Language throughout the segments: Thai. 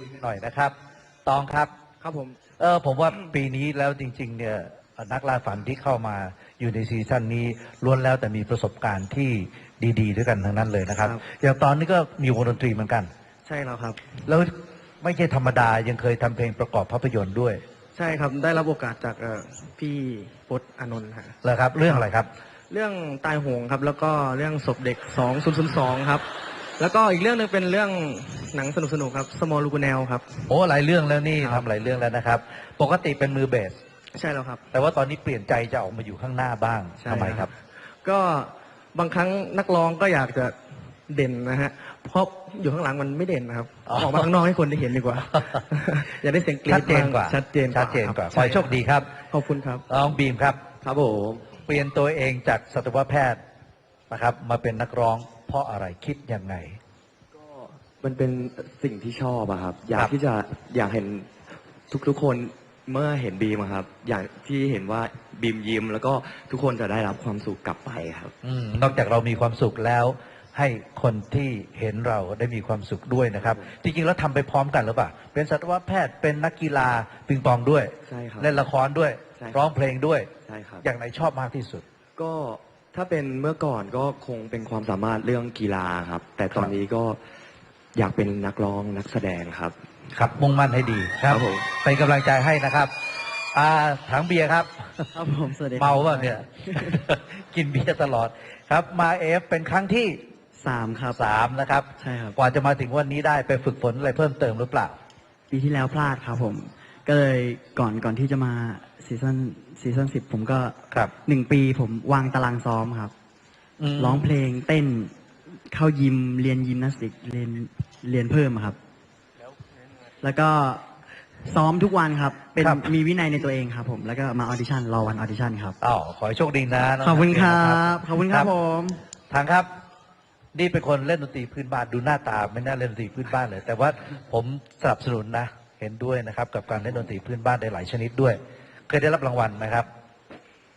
คุยกันหน่อยนะครับตองครับ ครับผม เออผมว่าปีนี้แล้วจริง ๆ เนี่ยนักล่าฝันที่เข้ามาอยู่ในซีซั่นนี้ล้วนแล้วแต่มีประสบการณ์ที่ดี ๆ ด้วยกันทั้งนั้นเลยนะครับ ครับ อย่างตอนนี้ก็มีวงดนตรีเหมือนกัน ใช่แล้วครับ แล้วไม่ใช่ธรรมดายังเคยทำเพลงประกอบภาพยนตร์ด้วยใช่ครับได้รับโอกาสจากเอ่อพี่พศอานนท์ฮะเลยครับ เรื่องอะไรครับ เรื่องตายโหงครับแล้วก็เรื่องศพเด็ก 2002 ครับ แล้วก็อีกเรื่องหนึงเป็นเรื่องหนังสนุกๆครับ Small l u g u n e l ครับ โอ้หลายเรื่องแล้วนี่ครัทำบหลายเรื่องแล้วนะครับ ปกติเป็นมือเบส ใช่แล้วครับ แต่ว่าตอนนี้เปลี่ยนใจจะออกมาอยู่ข้างหน้าบ้างใช่ทำไมครับ ก็บางครั้งนักร้องก็อยากจะเด่นนะฮะเพราะอยู่ข้างหลังมันไม่เด่นนะครับอ๋อ ออกมาข้างนอกให้คนได้เห็นดีกว่า อยากได้เสียงกรี๊ชัดดเจนกว่าชัดเจนชัดเจนกว่ารับขอให้โชคดีครับขอบคุณครับ น้องบีมครับ ครับผม เปลี่ยนตัวเองจากสัตวแพทย์นะครับ มาเป็นนักร้อง เพราะอะไรคิดยังไงก็มันเป็นสิ่งที่ชอบอะครับ อยาคกรับที่จะอยากเห็นทุกๆคนเมื่อเห็นบีมอะครับ อยากที่เห็นว่าบีมยิ้ม แล้วก็ทุกคนจะได้รับความสุขกลับไปครับ อืมนอกจากเรามีความสุขแล้ว ให้คนที่เห็นเราได้มีความสุขด้วยนะครับ จริงๆแล้วทำไปพร้อมกันหรือเปล่า เป็นสัตวแพทย์เป็นนักกีฬาปิงปองด้วย ใช่ครับ เล่นละครด้วย ใช่ครับ ร้องเพลงด้วย ใช่ครับ อย่างไหนชอบมากที่สุด ก็ ถ้าเป็นเมื่อก่อนก็คงเป็นความสามารถเรื่องกีฬาครับ แต่ตอนนี้ก็อยากเป็นนักร้องนักแสดงครับ ครับมุ่งมั่นให้ดีครับครับผมเป็นกำลังใจให้นะครับอ่าถังเบียร์ครับครับผมสวัสดีครับเมาเปล่าเนี่ย กินเบียร์ตลอดครับ มาเอฟเป็นครั้งที่สามครับสามนะครับใช่ครับกว่าจะมาถึงวันนี้ได้ไปฝึกฝนอะไรเพิ่มเติมหรือเปล่า ปีที่แล้วพลาดครับผม ก็เลยก่อนก่อนที่จะมาซีซั่น ซีซั่นสิบผมก็ครับ หนึ่งปีผมวางตารางซ้อมครับ มร้องเพลงเต้นเข้ายิมเรียนยิมนาสติกเรียนเรียนเพิ่มครับ แล้วก็ซ้อมทุกวันครับ เป็นครับ มีวินัยในตัวเองครับผมแล้วก็มาออดิชั่นรอวันออดิชั่นครับอ๋อขอให้โชคดีนะน้งขอบคุณครัถังเบียบขอบคุณครับผม ทางครับ นี่เป็นคนเล่นดนตรีพื้นบ้านดูหน้าตาไม่น่าเล่นดนตรีพื้นบ้านเลย แต่ว่าผมสนับสนุนนะ เห็นด้วยนะครับ กับการเล่นดนตรีพื้นบ้านได้หลายชนิดด้วย เคยได้รับรางวัลไหมครับ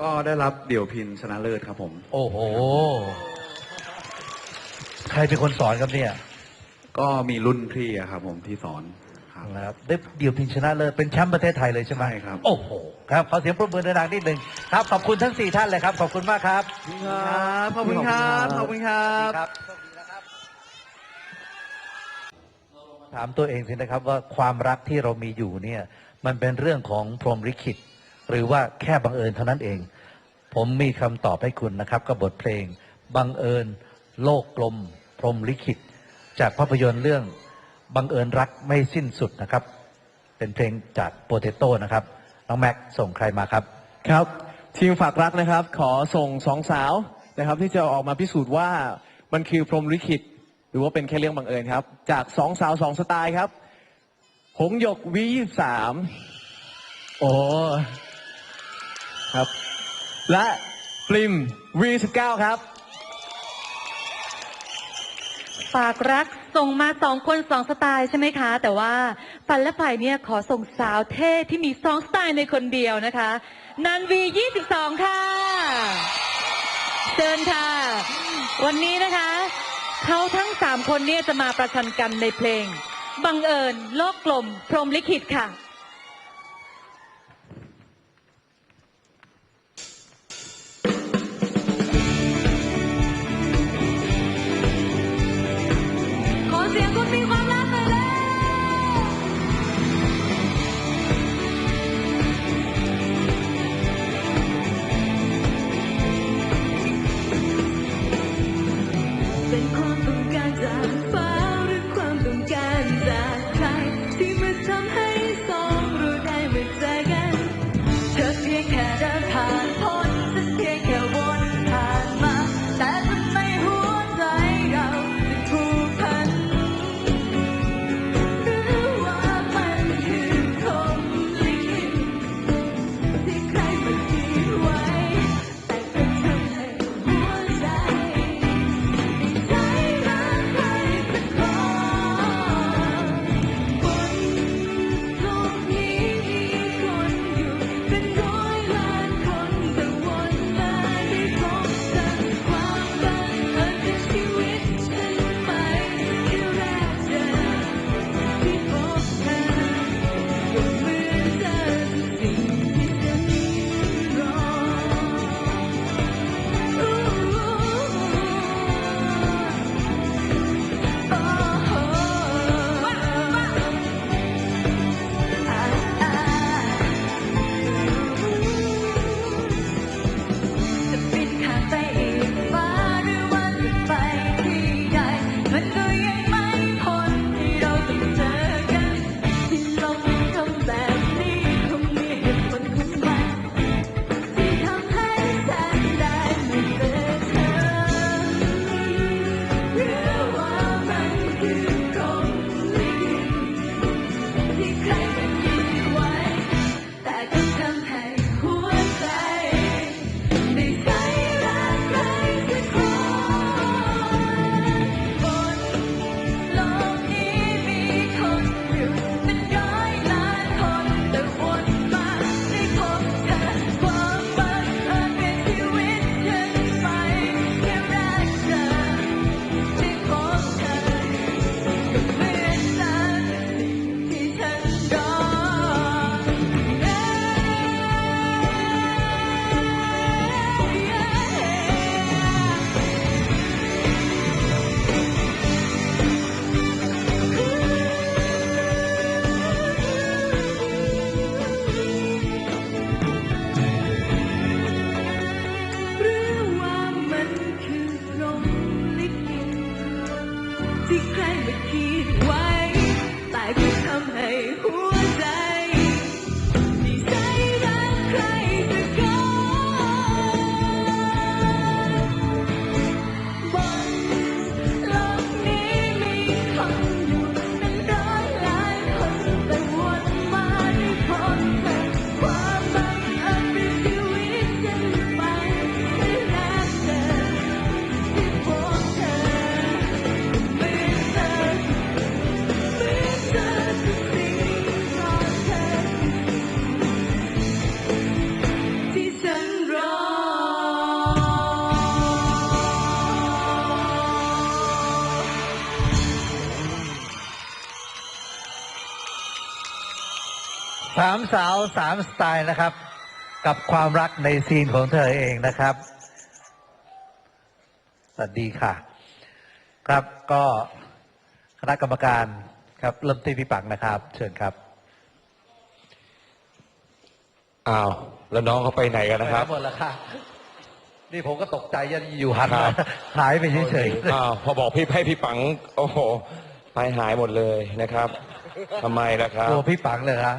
ก็ได้รับเดี่ยวพินชนะเลิศครับผม โอ้โห ใครเป็นคนสอนครับเนี่ยก็มีรุ่นพี่อะครับผมที่สอนครับ นะครับได้เดี่ยวพินชนะเลิศเป็นแชมป์ประเทศไทยเลยใช่ไหมใช่ครับ โอ้โหครับขอเสียงปรบมือดังๆนิดหนึ่งครับขอบคุณทั้งสี่ท่านเลยครับขอบคุณมากครับ ครับขอบคุณครับขอบคุณครับครับถามตัวเองสินะครับว่าความรักที่เรามีอยู่เนี่ย มันเป็นเรื่องของพรหมลิขิต หรือว่าแค่บังเอิญเท่านั้นเอง ผมมีคำตอบให้คุณนะครับกับบทเพลง บังเอิญ โลกกลม พรหมลิขิต จากภาพยนตร์เรื่องบังเอิญรักไม่สิ้นสุดนะครับ เป็นเพลงจากโปเตโต้นะครับ น้องแม็กซ์ส่งใครมาครับ ครับ ทีมฝากรักนะครับ ขอส่งสองสาวนะครับ ที่จะออกมาพิสูจน์ว่ามันคือพรหมลิขิต หรือว่าเป็นแค่เรื่องบังเอิญครับ จากสองสาวสองสไตล์ครับ หงหยกวีสามโอ้ ครับ และปริมวีสิบเก้าครับ ฝากรักส่งมาสองคนสองสไตล์ใช่ไหมคะ แต่ว่าปันและไผ่เนี่ยขอส่งสาวเท่ที่มีสองสไตล์ในคนเดียวนะคะ นันวี22 ค่ะเชิญค่ะ วันนี้นะคะเขาทั้งสามคนเนี่ยจะมาประชันกันในเพลง บังเอิญโลกกลม พรมลิขิตค่ะามสาวสามสไตล์นะครับ กับความรักในซีนของเธอเองนะครับ สวัสดีค่ะ ครับก็คณะกรรมการครับ เริ่มที่พี่ปังนะครับ เชิญครับอ้าวแล้วน้องเขาไปไหนกันนะครับไปหมดแล้วค่ะ นี่ผมก็ตกใจยันอยู่หันครัมาบหายไปเฉยอ้าวพอบอกพี่ให้พี่ปัง โอ้โหไปหายหมดเลยนะครับทำไมล่ะครัๆบตัวพี่ปังเลยนะ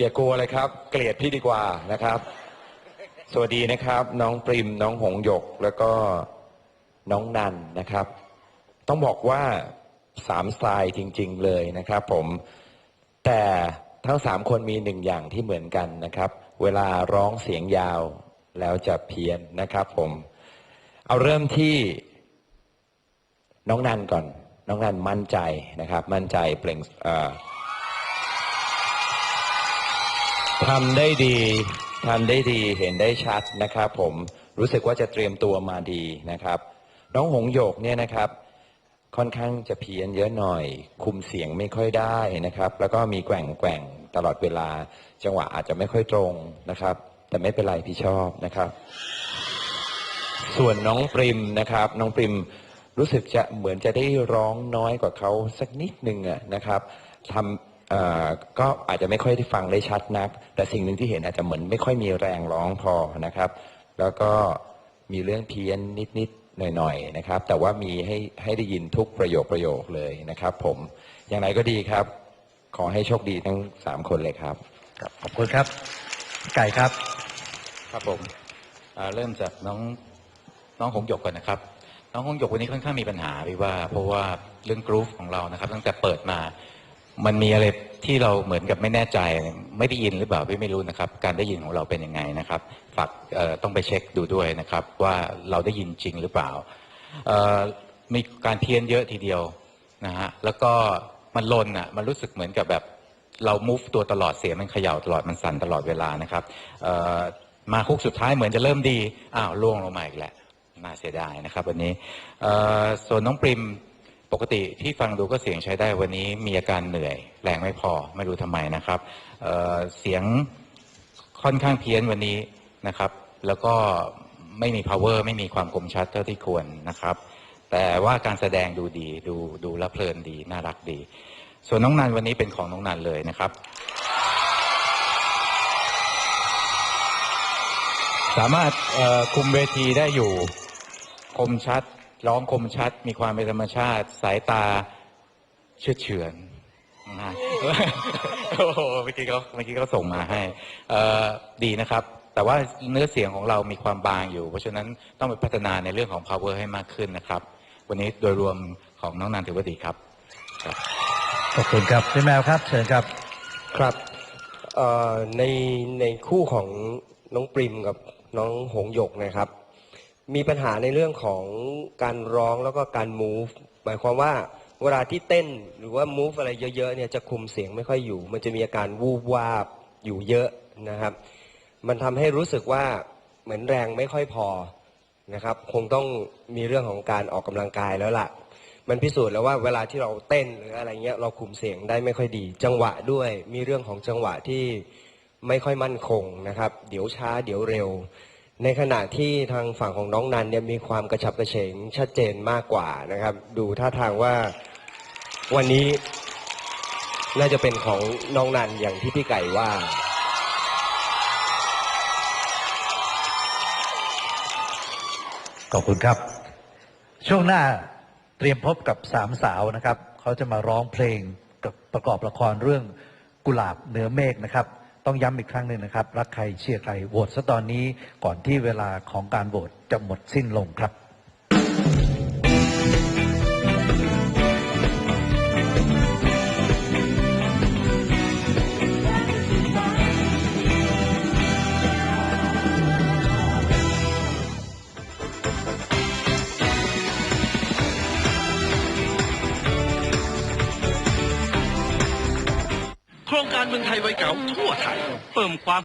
อย่ากลัวเลยครับ เกลียดพี่ดีกว่านะครับ สวัสดีนะครับ น้องปริมน้องหงหยก แล้วก็น้องนันนะครับ ต้องบอกว่าสามสไตล์จริง ๆ เลยนะครับ ผมแต่ทั้งสามคนมีหนึ่งอย่างที่เหมือนกันนะครับ เวลาร้องเสียงยาวแล้วจะเพี้ยนนะครับ ผม เอาเริ่มที่น้องนันก่อน น้องนันมั่นใจนะครับ มั่นใจเปล่ง ทำได้ดีทำได้ดีเห็นได้ชัดนะครับผมรู้สึกว่าจะเตรียมตัวมาดีนะครับ น้องหงโยกเนี่ยนะครับ ค่อนข้างจะเพี้ยนเยอะหน่อย คุมเสียงไม่ค่อยได้นะครับ แล้วก็มีแกว่งแกว่งตลอดเวลา จังหวะอาจจะไม่ค่อยตรงนะครับ แต่ไม่เป็นไรพี่ชอบนะครับ ส่วนน้องปริมนะครับ น้องปริมรู้สึกจะเหมือนจะได้ร้องน้อยกว่าเขาสักนิดนึงอะนะครับทำ ก็อาจจะไม่ค่อยได้ฟังได้ชัดนัก แต่สิ่งหนึ่งที่เห็นอาจจะเหมือนไม่ค่อยมีแรงร้องพอนะครับ แล้วก็มีเรื่องเพี้ยนนิดๆหน่อยๆนะครับ แต่ว่ามีให้ให้ได้ยินทุกประโยคประโยคเลยนะครับ ผม อย่างไรก็ดีครับ ขอให้โชคดีทั้งสามคนเลยครับ ครับ ขอบคุณครับ ไก่ครับ ครับผมอ่าเริ่มจากน้องน้องหงหยกก่อนนะครับน้องหงหยกวันนี้ค่อนข้างมีปัญหาพี่ว่า เพราะว่าเรื่องกรูฟของเรานะครับ ตั้งแต่เปิดมา มันมีอะไรที่เราเหมือนกับไม่แน่ใจไม่ได้ยินหรือเปล่าพี่ไม่รู้นะครับ การได้ยินของเราเป็นยังไงนะครับฝากต้องไปเช็คดูด้วยนะครับ ว่าเราได้ยินจริงหรือเปล่ามีการเพี้ยนเยอะทีเดียวนะฮะแล้วก็มันลนอะมันรู้สึกเหมือนกับแบบเรา move ตัวตลอดเสียงมันเขย่าตลอดมันสั่นตลอดเวลานะครับมาคุกสุดท้ายเหมือนจะเริ่มดีอ้าวล่วงลงมาอีกแหละน่าเสียดายนะครับวันนี้ส่วนน้องปริม ปกติที่ฟังดูก็เสียงใช้ได้วันนี้มีอาการเหนื่อย แรงไม่พอไม่รู้ทำไมนะครับเเสียงค่อนข้างเพี้ยนวันนี้นะครับ แล้วก็ไม่มี power ไม่มีความคมชัดเท่าที่ควรนะครับ แต่ว่าการแสดงดูดีดูดูละเพลินดีน่ารักดี ส่วนน้องนันวันนี้เป็นของน้องนันเลยนะครับ สามารถคุมเวทีได้อยู่คมชัด ร้องคมชัด มีความเป็นธรรมชาติ สายตาเชื่อดเฉือนนะโอ้โหเมื่อกี้เขาเมื่อกี้เขาส่งมาให้เอ่อดีนะครับ แต่ว่าเนื้อเสียงของเรามีความบางอยู่ เพราะฉะนั้นต้องไปพัฒนาในเรื่องของ power ให้มากขึ้นนะครับ วันนี้โดยรวมของน้องนันถือว่าดีครับ ขอบคุณครับพี่แมวครับเชิญครับครับเอ่อในในคู่ของน้องปริมกับน้องหงหยกนะครับ มีปัญหาในเรื่องของการร้องแล้วก็การ move หมายความว่าเวลาที่เต้นหรือว่า move อะไรเยอะๆเนี่ยจะคุมเสียงไม่ค่อยอยู่ มันจะมีอาการวูบวาบอยู่เยอะนะครับ มันทำให้รู้สึกว่าเหมือนแรงไม่ค่อยพอนะครับ คงต้องมีเรื่องของการออกกำลังกายแล้วล่ะ มันพิสูจน์แล้วว่าเวลาที่เราเต้นหรืออะไรเงี้ยเราคุมเสียงได้ไม่ค่อยดี จังหวะด้วยมีเรื่องของจังหวะที่ไม่ค่อยมั่นคงนะครับ เดี๋ยวช้าเดี๋ยวเร็ว ในขณะที่ทางฝั่งของน้องนันเนี่ยมีความกระฉับกระเฉงชัดเจนมากกว่านะครับ ดูท่าทางว่าวันนี้น่าจะเป็นของน้องนันอย่างที่พี่ไก่ว่า ขอบคุณครับ ช่วงหน้าเตรียมพบกับสามสาวนะครับ เขาจะมาร้องเพลงกับประกอบละครเรื่องกุหลาบเหนือเมฆนะครับ ต้องย้ำอีกครั้งหนึ่งนะครับ รักใครเชียร์ใครโหวตซะตอนนี้ก่อนที่เวลาของการโหวตจะหมดสิ้นลงครับ ไทยเพิ่มความ